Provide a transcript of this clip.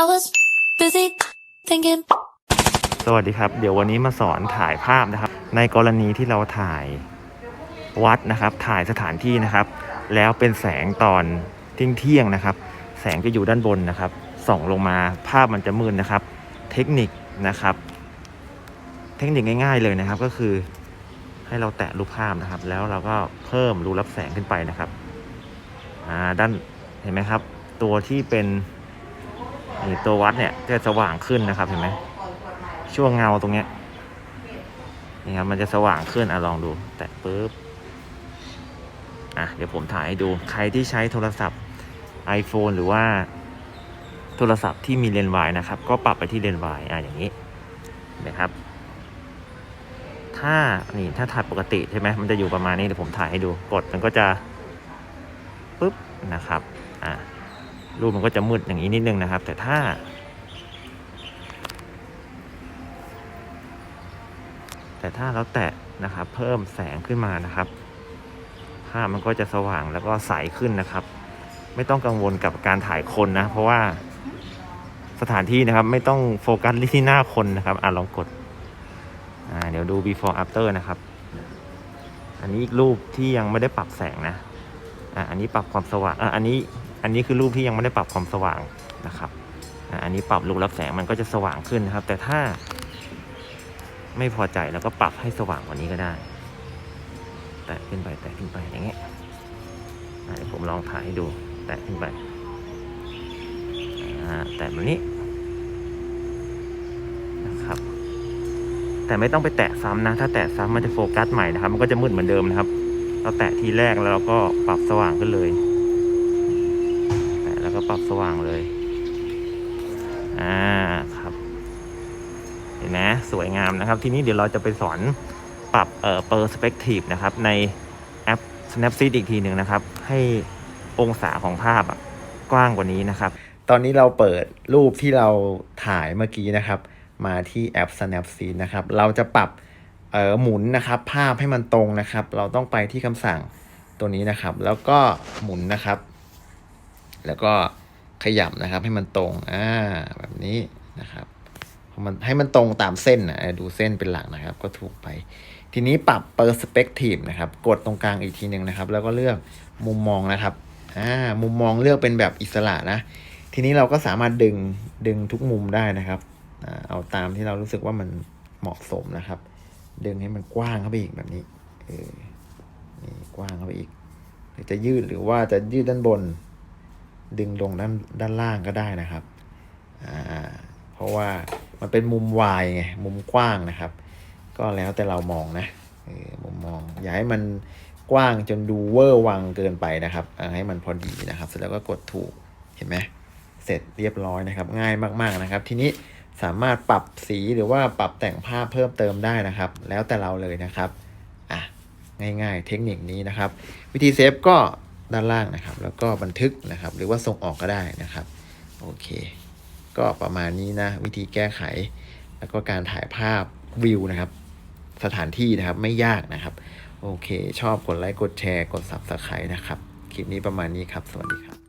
I was busy thinking. สวัสดีครับ เดี๋ยววันนี้มาสอนถ่ายภาพนะครับ ในกรณีที่เราถ่ายวัดนะครับ ถ่ายสถานที่นะครับ แล้วเป็นแสงตอนเที่ยงเที่ยงๆนะครับ แสงจะอยู่ด้านบนนะครับ ส่องลงมาภาพมันจะมืดนะครับ เทคนิคนะครับ เทคนิคง่าย ๆเลยนะครับ ก็คือให้เราแตะรูปภาพนะครับ แล้วเราก็เพิ่มรูรับแสงขึ้นไปนะครับด้านเห็นไหมครับ ตัวที่เป็น นี่ตัววัดเนี่ยจะสว่างขึ้นนะครับเห็นไหมช่วงเงาตรงเนี้ยนี่ครับมันจะสว่างขึ้นอะลองดู แตะปุ๊บอะเดี๋ยวผมถ่ายให้ดูใครที่ใช้โทรศัพท์ iPhone หรือว่าโทรศัพท์ที่มีเลนส์วายนะครับ ก็ปรับไปที่เลนส์วายอะอย่างนี้นะครับ ถ้านี่ถ้าถ่ายปกติใช่ไหมมันจะอยู่ประมาณนี้เดี๋ยวผมถ่ายให้ดูกดมันก็จะปุ๊บนะครับอะ รูปมันก็จะมืดอย่างนี้นิดนึงนะครับ แต่ถ้า แต่ถ้าเราแตะนะครับ เพิ่มแสงขึ้นมานะครับภาพมันก็จะสว่างแล้วก็ใสขึ้นนะครับ ไม่ต้องกังวลกับการถ่ายคนนะ เพราะว่าสถานที่นะครับ ไม่ต้องโฟกัสที่หน้าคนนะครับอะลองกดอ่าเดี๋ยวดู before after นะครับ อันนี้อีกรูปที่ยังไม่ได้ปรับแสงนะอะอันนี้ปรับความสว่างอะอันนี้ อันนี้คือรูปที่ยังไม่ได้ปรับความสว่างนะครับอันนี้ปรับรูรับแสงมันก็จะสว่างขึ้นนะครับ แต่ถ้าไม่พอใจแล้วก็ปรับให้สว่างกว่านี้ก็ได้ แตะขึ้นไปแตะขึ้นไปอย่างเงี้ยเดี๋ยวผมลองถ่ายให้ดู แตะขึ้นไปแตะแบบนี้นะครับ แต่ไม่ต้องไปแตะซ้ำนะ ถ้าแตะซ้ำมันจะโฟกัสใหม่นะครับ มันก็จะมืดเหมือนเดิมนะครับ เราแตะทีแรกแล้วเราก็ปรับสว่างขึ้นเลย ปรับสว่างเลย อ่าครับ เห็นไหมสวยงามนะครับ ทีนี้เดี๋ยวเราจะไปสอนปรับเอ่อ perspective นะครับ ในแอป Snapseed อีกทีหนึ่งนะครับ ให้องศาของภาพอะกว้างกว่านี้นะครับ ตอนนี้เราเปิดรูปที่เราถ่ายเมื่อกี้นะครับ มาที่แอป Snapseed นะครับ เราจะปรับเอ่อหมุนนะครับ ภาพให้มันตรงนะครับ เราต้องไปที่คำสั่งตัวนี้นะครับ แล้วก็หมุนนะครับ แล้วก็ขยับนะครับ ให้มันตรงอ่าแบบนี้นะครับพอมันให้มันตรงตามเส้นนะดูเส้นเป็นหลักนะครับ ก็ถูกไป ทีนี้ปรับ perspective นะครับ กดตรงกลางอีกทีหนึ่งนะครับ แล้วก็เลือกมุมมองนะครับอ่ามุมมองเลือกเป็นแบบอิสระนะ ทีนี้เราก็สามารถดึงดึงทุกมุมได้นะครับเอาตามที่เรารู้สึกว่ามันเหมาะสมนะครับ ดึงให้มันกว้างเข้าไปอีกแบบนี้เออนี่กว้างเข้าไปอีกหรือจะยืดหรือว่าจะยืดด้านบน ดึงลงด้านด้านล่างก็ได้นะครับอ่าเพราะว่ามันเป็นมุมวายไง มุมกว้างนะครับ ก็แล้วแต่เรามองนะมุมมอง อย่าให้มันกว้างจนดูเวอร์วังเกินไปนะครับ ให้มันพอดีนะครับ เสร็จแล้วก็กดถูก เห็นไหมเสร็จเรียบร้อยนะครับ ง่ายมากๆนะครับ ทีนี้สามารถปรับสีหรือว่าปรับแต่งภาพเพิ่มเติมได้นะครับ แล้วแต่เราเลยนะครับ อะ ง่ายๆ เทคนิคนี้นะครับ วิธีเซฟก็ ด้านล่างนะครับ แล้วก็บันทึกนะครับ หรือว่าส่งออกก็ได้นะครับ โอเค ก็ประมาณนี้นะ วิธีแก้ไข แล้วก็การถ่ายภาพวิวนะครับ สถานที่นะครับไม่ยากนะครับ โอเค ชอบกดไลค์กดแชร์กด Subscribe นะครับ คลิปนี้ประมาณนี้ครับ สวัสดีครับ